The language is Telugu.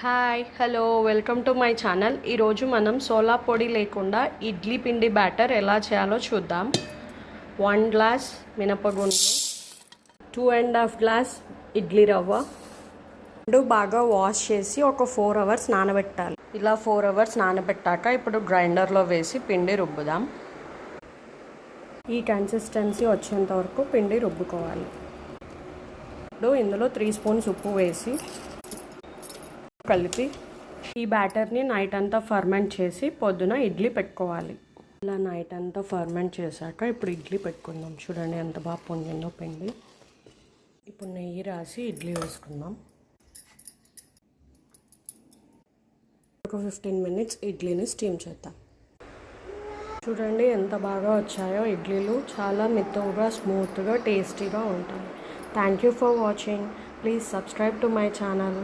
Hi hello welcome to my channel ఈరోజు మనం సోలా పొడి లేకుండా ఇడ్లీ పిండి బ్యాటర్ ఎలా చేయాలో చూద్దాం. One glass మినపగుండు two and half glass idli రవ్వ. రెండు బాగా వాష్ చేసి ఒక ఫోర్ అవర్స్ నానబెట్టాలి. ఇలా ఫోర్ అవర్స్ నానబెట్టాక ఇప్పుడు గ్రైండర్లో వేసి పిండి రుబ్బుదాం. ఈ కన్సిస్టెన్సీ వచ్చేంత వరకు పిండి రుబ్బుకోవాలి. ఇప్పుడు ఇందులో త్రీ స్పూన్స్ ఉప్పు వేసి కలిపి ఈ బ్యాటర్ని నైట్ అంతా ఫర్మెంట్ చేసి పొద్దున ఇడ్లీ పెట్టుకోవాలి. ఇలా నైట్ అంతా ఫర్మెంట్ చేశాక ఇప్పుడు ఇడ్లీ పెట్టుకుందాం. చూడండి ఎంత బాగా పొంగిందో పిండి. ఇప్పుడు నెయ్యి రాసి ఇడ్లీ వేసుకుందాం. ఒక ఫిఫ్టీన్ మినిట్స్ ఇడ్లీని స్టీమ్ చేద్దాం. చూడండి ఎంత బాగా వచ్చాయో ఇడ్లీలు. చాలా మెత్తగా స్మూత్గా టేస్టీగా ఉంటాయి. Thank you for watching please subscribe to my channel